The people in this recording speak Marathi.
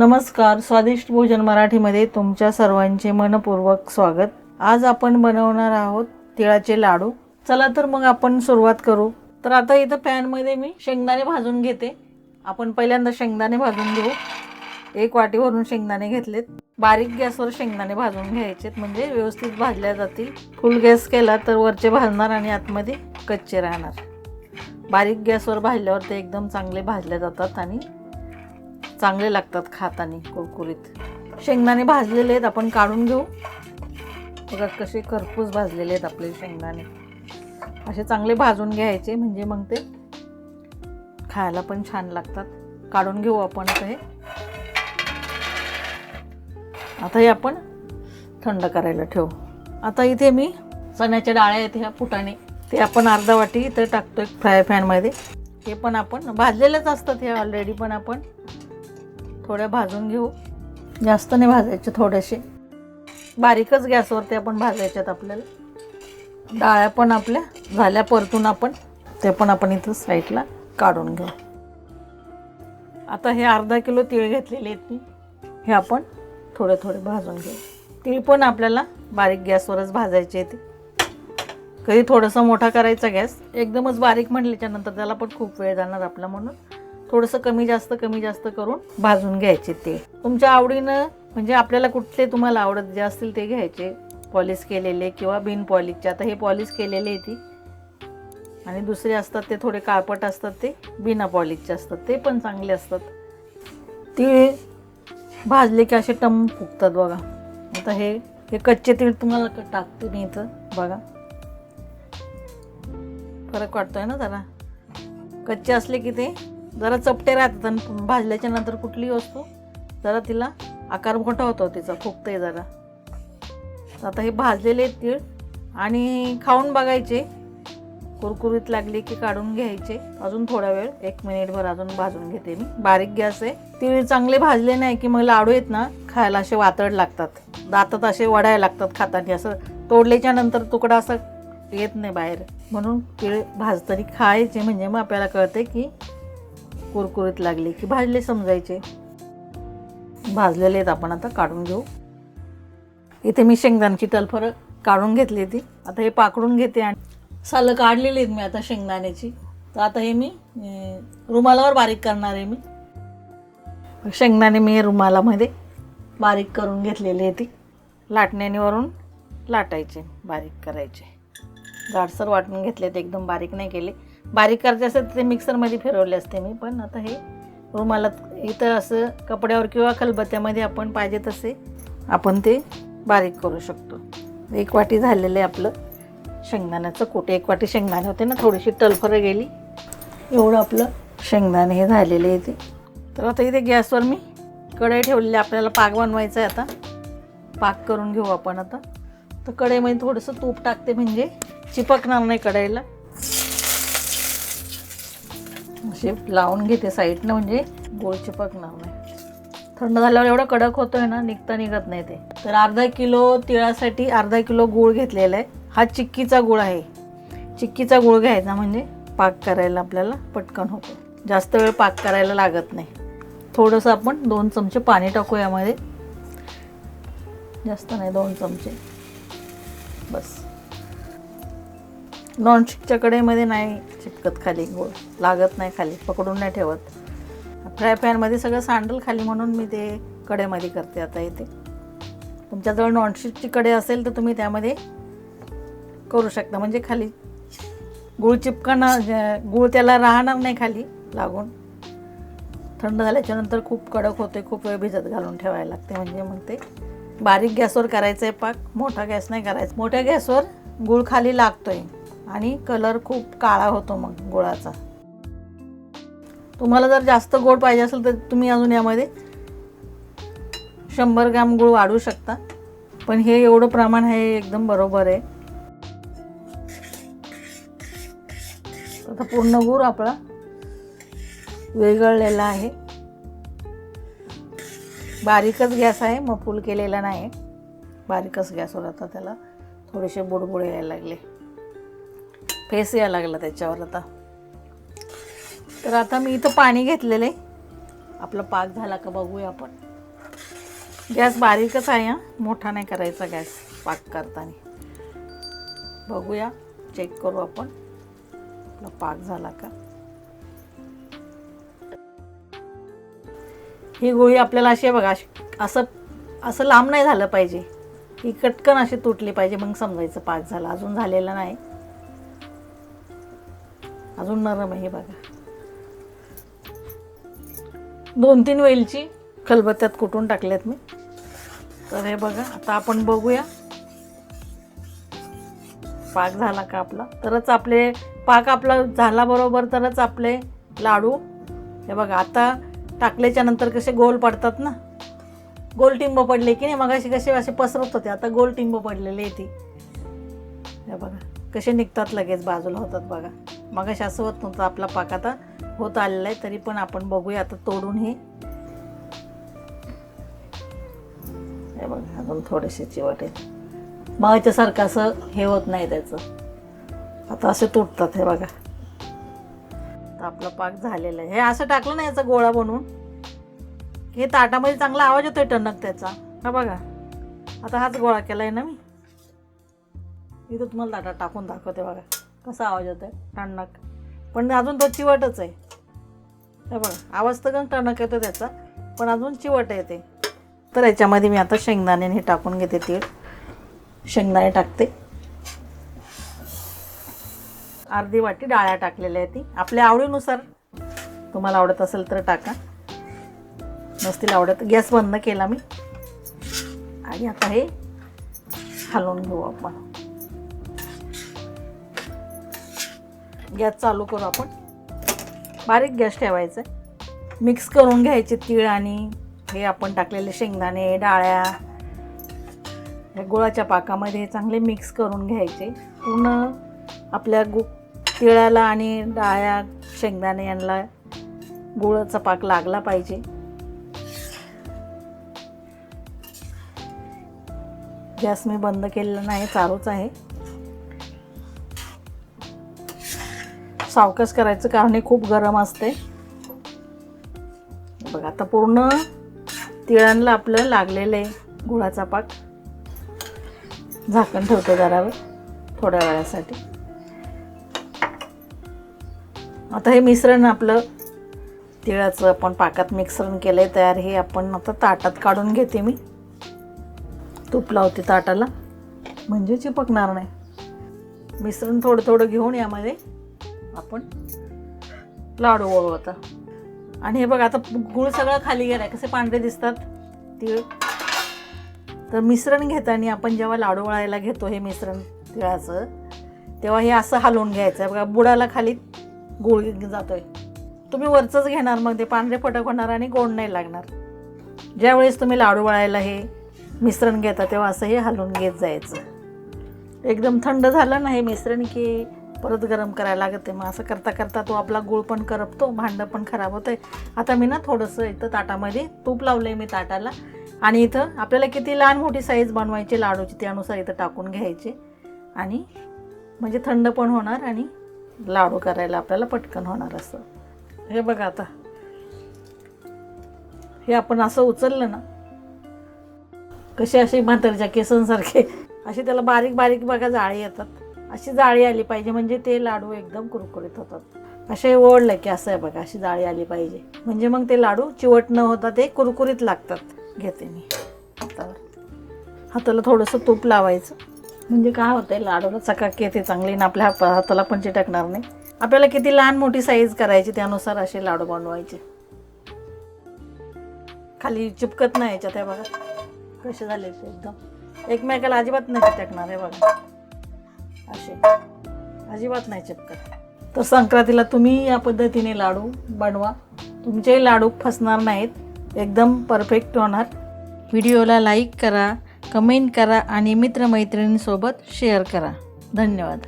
नमस्कार स्वादिष्ट भोजन मराठीमध्ये तुमच्या सर्वांचे मनपूर्वक स्वागत. आज आपण बनवणार आहोत तिळाचे लाडू. चला तर मग आपण सुरुवात करू. तर आता इथं पॅनमध्ये मी शेंगदाणे भाजून घेते. आपण पहिल्यांदा शेंगदाणे भाजून घेऊ. एक वाटी भरून शेंगदाणे घेतलेत. बारीक गॅसवर शेंगदाणे भाजून घ्यायचेत म्हणजे व्यवस्थित भाजल्या जातील. फुल गॅस केला तर वरचे भाजणार आणि आतमध्ये कच्चे राहणार. बारीक गॅसवर भाजल्यावर ते एकदम चांगले भाजले जातात आणि चांगले लागतात खातानी कुरकुरीत. शेंगदाणे भाजलेले आहेत आपण काढून घेऊ. बघा कसे खरपूस भाजलेले आहेत आपले शेंगदाणे. असे चांगले भाजून घ्यायचे म्हणजे मग ते खायला पण छान लागतात. काढून घेऊ आपण ते हे. आता हे आपण थंड करायला ठेवू. आता इथे मी चण्याच्या डाळ्या आहेत ह्या फुटाने. ते आपण अर्धा वाटी इथं टाकतो एक फ्राय पॅनमध्ये. हे पण आपण भाजलेलेच असतात हे ऑलरेडी पण आपण थोड्या भाजून घेऊ. जास्त नाही भाजायचे थोडेसे. बारीकच गॅसवरती आपण भाजायच्यात आपल्याला. डाळ्या पण आपल्या झाल्या परतून आपण. ते पण आपण इथं साईडला काढून घेऊ. आता हे अर्धा किलो तीळ घेतलेले आहेत मी. हे आपण थोडे थोडे भाजून घेऊ. तीळ पण आपल्याला बारीक गॅसवरच भाजायचे आहे ते कधी थोडंसं मोठा करायचा गॅस. एकदमच बारीक म्हटल्याच्यानंतर त्याला पण खूप वेळ जाणार आपला म्हणून. थोडंसं कमी जास्त कमी जास्त करून भाजून घ्यायचे ते. तुमच्या आवडीनं म्हणजे आपल्याला कुठले तुम्हाला आवडत जे असतील ते घ्यायचे. पॉलिश केलेले किंवा बिन पॉलिशचे. आता हे पॉलिश केलेले आहे ती. आणि दुसरे असतात ते थोडे काळपट असतात ते बिना पॉलिशचे असतात. ते पण चांगले असतात. तीळ भाजले की असे टम फुगतात बघा. आता हे हे कच्चे तीळ तुम्हाला क- टाकते मी इथं बघा. फरक वाटतोय ना जरा? कच्चे असले की ते जरा चपटे राहतात आणि भाजल्याच्या नंतर कुठलीही वस्तू जरा तिला आकार मोठा होतो तिचा फुगतंय जरा. आता हे भाजलेले तीळ आणि खाऊन बघायचे. कुरकुरीत लागले की काढून घ्यायचे. अजून थोडा वेळ एक मिनिटभर अजून भाजून घेते मी. बारीक गॅस आहे. तीळ चांगले भाजले नाही की मग लाडू आहेत ना खायला असे वातड लागतात. दातात असे वडायला लागतात खाताना. असं तोडल्याच्या नंतर तुकडा असं येत नाही बाहेर. म्हणून तीळ भाजतानी खायचे म्हणजे मग आपल्याला कळते की कुरकुरीत लागले की भाजले समजायचे. भाजलेले आहेत आपण आता काढून घेऊ. इथे मी शेंगदाण्याची तलफरं काढून घेतली ती आता हे पाकडून घेते आणि सालं काढलेली आहेत मी आता शेंगदाण्याची. तर आता हे मी रुमालावर बारीक करणार आहे मी. शेंगदाणे मी रुमालामध्ये बारीक करून घेतलेली आहे ती लाटण्याने वरून लाटायचे बारीक करायचे. जाडसर वाटून घेतले ते एकदम बारीक नाही केले. बारीक करायचे असेल तर ते मिक्सरमध्ये फिरवले असते मी. पण आता हे रुमालात इथं असं कपड्यावर किंवा खलबत्त्यामध्ये आपण पाहिजे तसे आपण ते बारीक करू शकतो. एक वाटी झालेलं आहे आपलं शेंगदाण्याचं कोटे. एक वाटी शेंगदाणे होते ना थोडीशी टलफरं गेली. एवढं आपलं शेंगदाणे हे झालेले आहे ते. तर आता इथे गॅसवर मी कढई ठेवलेली आहे. आपल्याला पाक बनवायचा आहे आता. पाक करून घेऊ आपण आता. तर कढईमध्ये थोडंसं तूप टाकते म्हणजे चिपकणार नाही कढईला. असे लावून घेते साईडनं म्हणजे गोळ चिपकणार नाही. थंड झाल्यावर एवढं कडक होतोय ना निघता निघत नाही ते. तर अर्धा किलो तिळासाठी अर्धा किलो गूळ घेतलेला आहे. हा चिक्कीचा गूळ आहे. चिक्कीचा गूळ घ्यायचा म्हणजे पाक करायला आपल्याला पटकन होतो. जास्त वेळ पाक करायला लागत नाही. थोडंसं आपण दोन चमचे पाणी टाकू यामध्ये. जास्त नाही दोन चमचे. बस. नॉनस्टिकच्या कढईमध्ये नाही चिपकत खाली गोळ लागत नाही खाली पकडून नाही ठेवत. फ्राय पॅनमध्ये सगळं सांडल खाली म्हणून मी ते कढईमध्ये करते आता इथे. तुमच्याजवळ नॉनस्टिकची कढई असेल तर तुम्ही त्यामध्ये करू शकता. म्हणजे खाली गुळ चिपकणार गुळ त्याला राहणार नाही खाली लागून. थंड झाल्याच्यानंतर खूप कडक होते खूप वेळ भिजत घालून ठेवायला लागते. म्हणजे मग ते बारीक गॅसवर करायचं आहे पाक मोठा गॅस नाही करायचा. मोठ्या गॅसवर गुळ खाली लागतो आहे आणि कलर खूप काळा होतो मग गुळाचा. तुम्हाला जर जास्त गोड पाहिजे असेल तर तुम्ही अजून यामध्ये शंभर ग्रॅम गुळ वाढू शकता. पण हे एवढं प्रमाण आहे एकदम बरोबर आहे. आता पूर्ण गूळ आपला वेगळलेला आहे. बारीकच गॅस आहे मग फुल केलेला नाही. बारीकच गॅस होता त्याला. थोडेसे बुडबुड यायला लागले. फेस यायला लागला त्याच्यावर आता. तर आता मी इथं पाणी घेतलेलं आहे. आपला पाक झाला का बघूया आपण. गॅस बारीकच आहे हा. मोठा नाही करायचा गॅस पाक करताना. बघूया चेक करू आपण. आपला पाक झाला का? ही गोळी आपल्याला अशी आहे बघा अशी- असं असं लांब नाही झालं पाहिजे. ही कटकन अशी तुटली पाहिजे मग समजायचं पाक झाला. अजून झालेला नाही. अजून नरम आहे बघा. दोन तीन वेलची खलबत्त्यात कुटून टाकल्यात मी. तर हे बघा आता आपण बघूया. पाक झाला का आपला? तरच आपले पाक आपला झाला बरोबर तरच आपले लाडू. हे बघा आता टाकल्याच्या नंतर कसे गोल पडतात ना? गोल टिंब पडले की नाही? मग असे कसे असे पसरत होते आता गोल टिंब पडलेले ती. हे बघा कसे निघतात लगेच बाजूला होतात बघा. मग असे नव्हता नव्हतं आपला पाक आता होत आलेला आहे तरी पण आपण बघूया आता तोडून हे हे बघा अजून थोडेसे चिवट आहेत. मग याच्यासारखं असं हे होत नाही त्याचं. आता असे तुटतात हे बघा. आता आपला पाक झालेला आहे. हे असं टाकलं ना याचा गोळा बनवून. हे ताटामध्ये चांगला आवाज येतोय टणक त्याचा. हा बघा. आता हाच गोळा केला आहे ना मी. इथं तुम्हाला ताटा टाकून दाखवते बघा. कसा आवाज येतो आहे टणक पण अजून तो चिवटच आहे. हे बघा आवाज तर टणक येतो त्याचा पण अजून चिवट येते तर याच्यामध्ये मी आता शेंगदाणे हे टाकून घेते तीळ. शेंगदाणे टाकते. अर्धी वाटी डाळ्या टाकलेल्या आहेत ती. आपल्या आवडीनुसार तुम्हाला आवडत असेल तर टाका. नसतील आवडत गॅस बंद केला मी. आणि आता हे हलवून घेऊ आपण. गॅस चालू करू आपण. बारीक गॅस ठेवायचा. मिक्स करून घ्यायचे तीळ आणि हे आपण टाकलेले शेंगदाणे डाळ्या. ह्या गुळाच्या पाकामध्ये चांगले मिक्स करून घ्यायचे. पूर्ण आपल्या गु तिळाला आणि डाळ्या शेंगदाणे यांना गुळाचा पाक लागला पाहिजे. गॅस मी बंद केलेला नाही चालूच आहे. सावकाश करायचं कारण हे खूप गरम असते. बघा आता पूर्ण तिळांना आपलं लागलेलं आहे गुळाचा पाक. झाकण ठेवतो जरा थोड्या वेळासाठी. आता हे मिश्रण आपलं तिळाचं आपण पाकात मिश्रण केलं आहे तयार हे आपण आता ताटात काढून घेते मी. तूप लावते ताटाला म्हणजे चिपकणार नाही. मिश्रण थोडं थोडं घेऊन यामध्ये आपण लाडू वळू आता. आणि हे बघ आता गुळ सगळं खाली गेलाय. कसे पांढरे दिसतात तिळ तर मिश्रण घेताना आपण जेव्हा लाडू वळायला घेतो हे मिश्रण तिळाचं तेव्हा हे असं हलवून घ्यायचं. आहे बघा बुडाला खाली गुळ जातोय. तुम्ही वरचंच घेणार मग ते. पांढरे फटक होणार आणि गोड नाही लागणार. ज्यावेळेस तुम्ही लाडू वळायला हे मिश्रण घेता तेव्हा असं हे हलवून घेत जायचं. एकदम थंड झालं ना हे मिश्रण की परत गरम करायला लागते मग असं करता करता तो आपला गुळ पण करपतो भांडं पण खराब होतं आता मी ना थोडंसं इथं ताटामध्ये तूप लावलं आहे मी ताटाला. आणि इथं आपल्याला किती लहान मोठी साईज बनवायची लाडूची त्यानुसार इथं टाकून घ्यायचे. आणि म्हणजे थंड पण होणार आणि लाडू करायला आपल्याला पटकन होणार असं. हे बघा आता. हे आपण असं उचललं ना कसे असे म्हातारच्या केसांसारखे असे त्याला बारीक बारीक बघा जाळी येतात. अशी जाळी आली पाहिजे म्हणजे ते लाडू एकदम कुरकुरीत होतात. असे ओढलं की असं आहे बघा अशी जाळी आली पाहिजे. म्हणजे मग ते लाडू चिवट न होता ते कुरकुरीत लागतात. घेते मी. हातावर हाताला थोडंसं तूप लावायचं. म्हणजे काय होतंय लाडूला चकाकी येते चांगली ना आपल्या हाताला पण चिटकणार नाही. आपल्याला किती लहान मोठी साईज करायची त्यानुसार असे लाडू बनवायचे. खाली चिपकत नाही याच्यात हे बघा. कसे झाले ते एकदम. एकमेकाला अजिबात नाही चिटकणार आहे बघा. असे. अजिबात नाही चिपकत तर संक्रांतीला तुम्ही या पद्धतीने लाडू बनवा. तुमचे लाडू फसणार नाहीत. एकदम परफेक्ट होणार. व्हिडिओला लाईक करा कमेंट करा आणि मित्रमैत्रिणींसोबत शेअर करा. धन्यवाद.